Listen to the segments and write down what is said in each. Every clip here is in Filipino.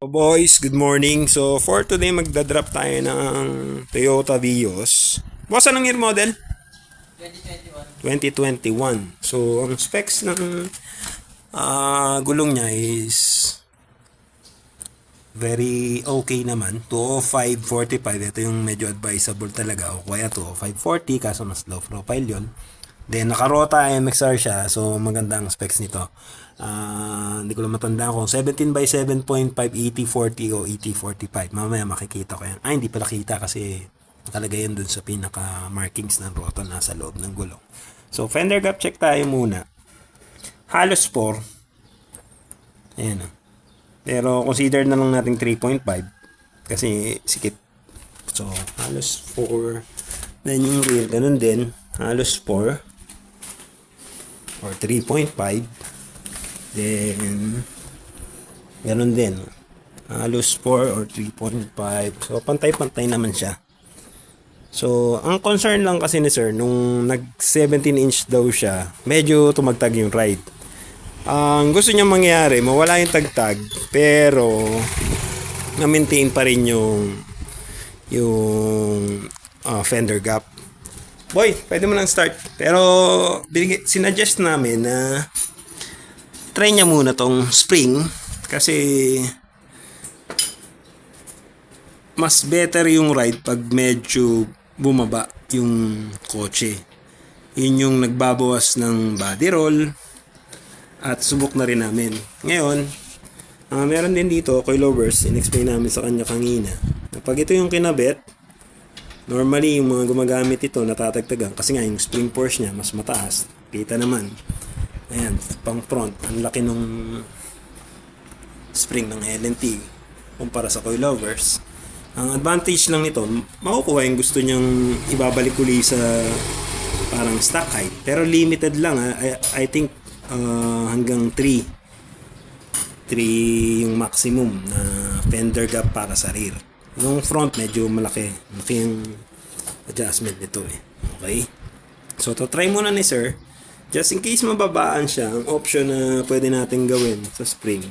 So boys, good morning. So for today magdadrop tayo ng Toyota Vios. Boss, anong year model? 2021. 2021. So ang specs ng ah, gulong niya is very okay naman. 205, 45. Ito yung medyo advisable talaga. O kaya 205, 40. Kaso mas low profile yon Then nakarota MXR siya. So maganda ang specs nito. Ah, hindi ko lang matandaan kung 17 by 7.5 ET40 o ET45. Mamaya makikita ko yan. Ay, hindi pala kita kasi nakalagay yan dun sa pinaka markings ng rotor nasa loob ng gulong. So fender gap check tayo muna. Halos 4. Ayan ah. Pero consider na lang natin 3.5 kasi sikip. So halos 4. Then yung rear, ganun din. Halos 4 or 3.5. Then, ganun din. Halos 4 or 3.5. So, pantay-pantay naman siya. So, ang concern lang kasi ni sir, nung nag 17 inch daw siya, medyo tumagtag yung ride. Ang gusto niya mangyari, mawala yung tagtag, pero na-maintain pa rin yung yung ah, fender gap. Boy, pwede mo nang start. Pero sinuggest namin na try niya muna tong spring kasi mas better yung ride pag medyo bumaba yung kotse. Yun yung nagbabawas ng body roll at subok na rin namin. Ngayon, ah, meron din dito, coilovers, in-explain namin sa kanya kanina. Na pag ito yung kinabit, normally yung mga gumagamit ito natatagtagan kasi nga yung spring force niya mas mataas. Kita naman. Ayan, pang front. Ang laki nung spring ng LNT kumpara sa coilovers. Ang advantage lang nito, makukuha yung gusto niyang ibabalik uli sa parang stock height. Pero limited lang ha. I, I think uh, hanggang 3. 3 yung maximum na fender gap para sa rear. Yung front medyo malaki. Malaki yung adjustment nito eh. Okay? So, to try muna ni sir. Just in case mababaan siya, ang option na pwede natin gawin sa spring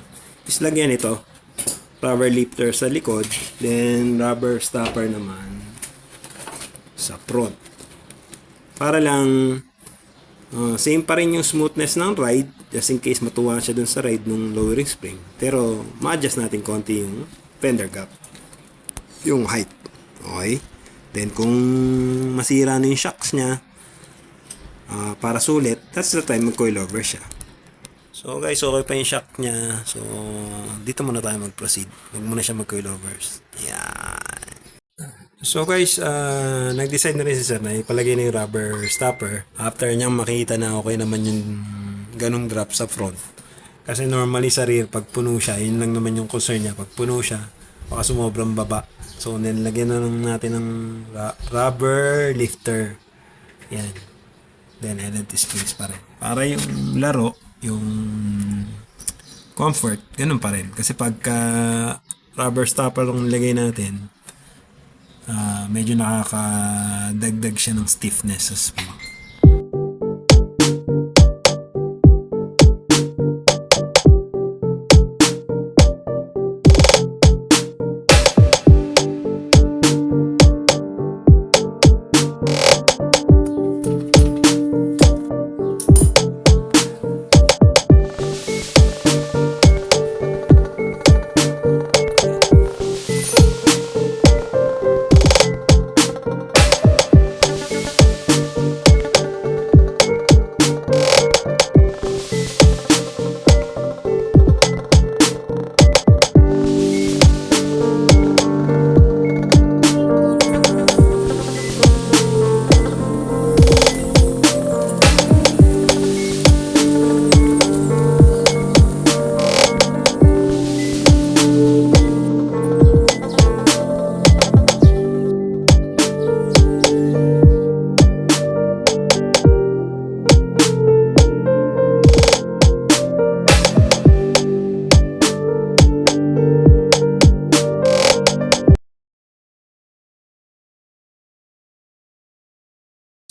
is lagyan ito. Rubber lifter sa likod, then rubber stopper naman sa front. Para lang uh, same pa rin yung smoothness ng ride just in case matuwa siya dun sa ride nung lowering spring. Pero ma-adjust natin konti yung fender gap. Yung height. Okay? Then kung masira na yung shocks niya, ah, para sulit, that's the time mag-coilover siya. So guys, okay pa yung shock niya. So, dito muna tayo mag-proceed. Huwag muna siya mag-coilovers. Yan. So guys, uh, nag-decide na rin si sir na ipalagay na yung rubber stopper after niyang makita na okay naman yung ganong drop sa front. Kasi normally sa rear, pag puno siya, yun lang naman yung concern niya. Pag puno siya, baka sumobrang baba. So, nilagyan na lang natin ng rubber lifter. Yan. Then, LNT springs pa rin. Para yung laro, yung comfort, ganun pa rin. Kasi pagka rubber stopper lang nilagay natin, ah, medyo nakakadagdag siya ng stiffness sa spring.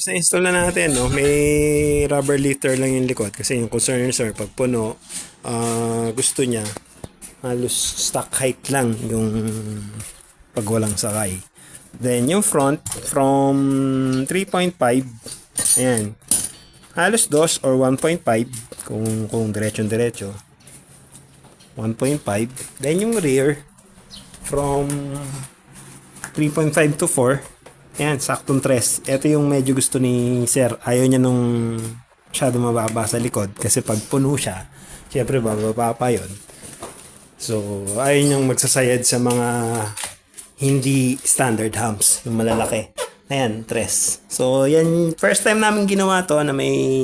Sa install na natin, no, may rubber lifter lang yung likod kasi yung concern sir, pag puno, ah, gusto niya halos stock height lang yung pag walang sakay. Then yung front from 3.5 ayan. Halos 2 or 1.5 kung kung diretso-diretso. 1.5. Then yung rear from 3.5 to 4. Ayan, saktong tres. Ito yung medyo gusto ni Sir. Ayaw niya nung masyado mababa sa likod. Kasi pag puno siya, syempre bababa pa yun. So, ayaw niyang magsasayad sa mga hindi standard humps. Yung malalaki. Ayan, tres. So, yan, first time namin ginawa to na may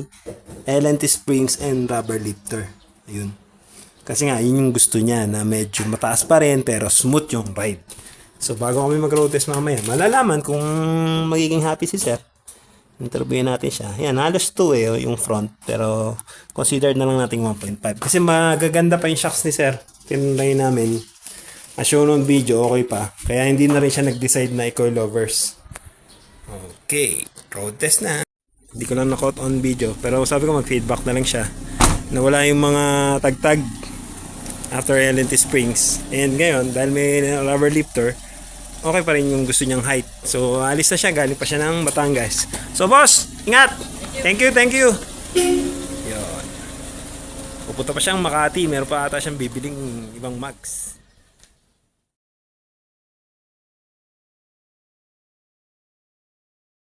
LNT springs and rubber lifter. Ayun. Kasi nga, yun yung gusto niya na medyo mataas pa rin pero smooth yung ride. So, bago kami mag-road test mamaya, malalaman kung magiging happy si Sir. Interviewin natin siya. Yan, halos 2 eh, oh, yung front. Pero, considered na lang natin 1.5. Kasi magaganda pa yung shocks ni Sir. Tinulay namin. As shown on video, okay pa. Kaya hindi na rin siya nag-decide na i-coilovers. Okay, road test na. Hindi ko lang na-caught on video. Pero sabi ko mag-feedback na lang siya. Nawala yung mga tagtag after LNT Springs. And ngayon, dahil may rubber lifter, okay pa rin yung gusto niyang height. So, alis na siya. Galing pa siya ng Batangas. So, boss, ingat! Thank you, thank you! Yun. Pupunta pa siyang Makati. Meron pa ata siyang bibiling ibang mags.